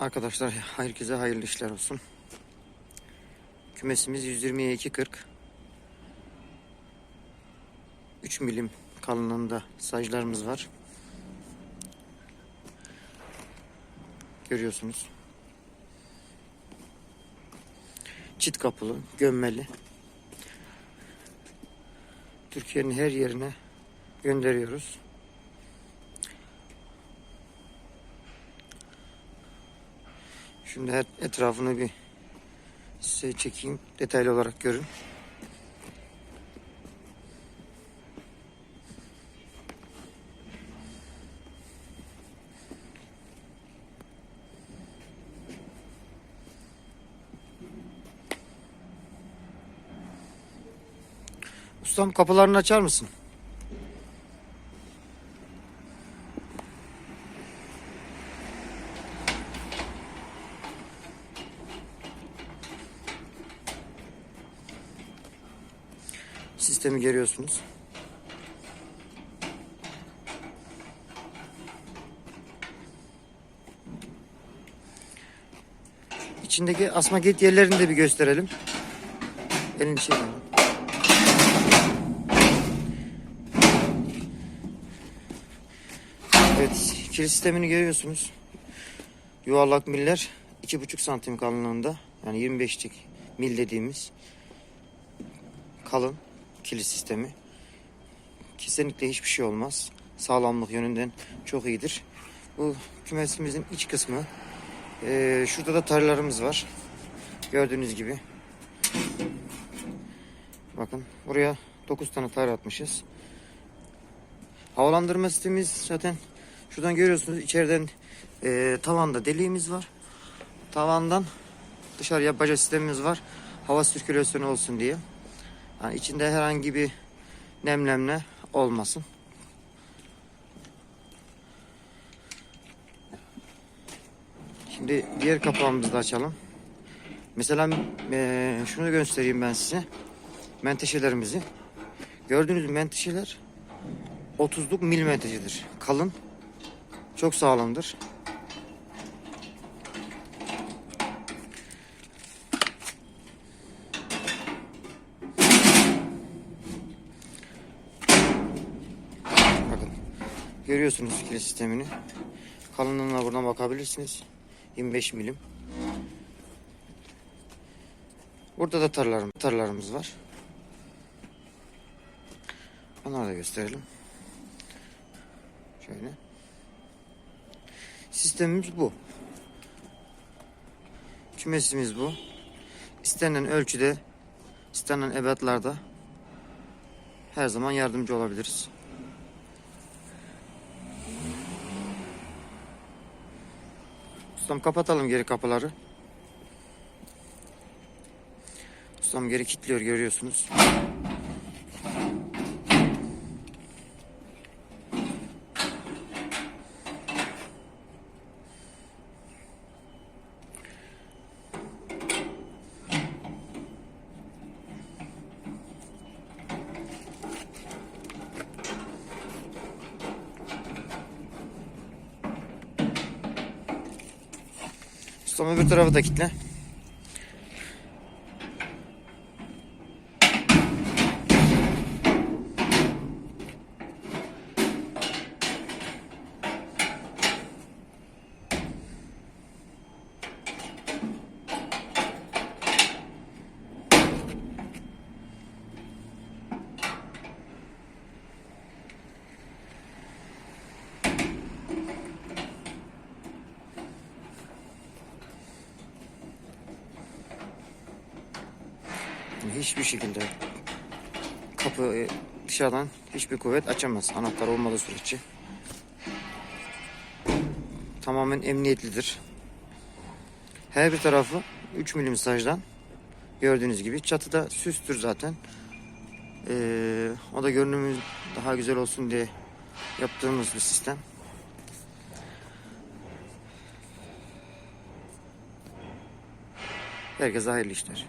Arkadaşlar herkese hayırlı işler olsun. Kümesimiz 120'ye 2.40. 3 milim kalınlığında saclarımız var. Görüyorsunuz. Çit kapılı, gömmeli. Türkiye'nin her yerine gönderiyoruz. Şimdi her etrafını bir size çekeyim. Detaylı olarak görün. Ustam kapılarını açar mısın? Sistemi görüyorsunuz. İçindeki asma gate yerlerini de bir gösterelim. Elini çekin. Evet, kilit sistemini görüyorsunuz. Yuvarlak miller 2,5 santim kalınlığında. Yani 25'lik mil dediğimiz kalın kilit sistemi. Kesinlikle hiçbir şey olmaz. Sağlamlık yönünden çok iyidir. Bu kümesimizin iç kısmı. Ee, şurada da tarlalarımız var. Gördüğünüz gibi. Bakın buraya 9 tane tar atmışız. Havalandırma sistemimiz zaten şuradan görüyorsunuz içeriden e, tavanda deliğimiz var. Tavandan dışarıya baca sistemimiz var. Hava sirkülasyonu olsun diye. Yani içinde herhangi bir nemlemle olmasın. Şimdi diğer kapağımızı da açalım. Mesela eee, şunu göstereyim ben size. Menteşelerimizi. Gördüğünüz menteşeler 30'luk milimetredir. Kalın. Çok sağlamdır. Bakın. Görüyorsunuz kilit sistemini. Kalınlığına buradan bakabilirsiniz. 25 milim. Burada da tarlarım, tarlarımız var. Onları da gösterelim. Şöyle. Sistemimiz bu. Kümesimiz bu. İstenen ölçüde, istenen ebatlarda her zaman yardımcı olabiliriz. Ustam kapatalım geri kapıları. Ustam geri kilitliyor görüyorsunuz. Ustam öbür tarafı da kilitle. Hiçbir şekilde kapı dışarıdan hiçbir kuvvet açamaz anahtar olmadığı sürece. Tamamen emniyetlidir. Her bir tarafı 3 milim sajdan gördüğünüz gibi. Çatıda süstür zaten. Ee, o da görünümü daha güzel olsun diye yaptığımız bir sistem. Herkese hayırlı işler.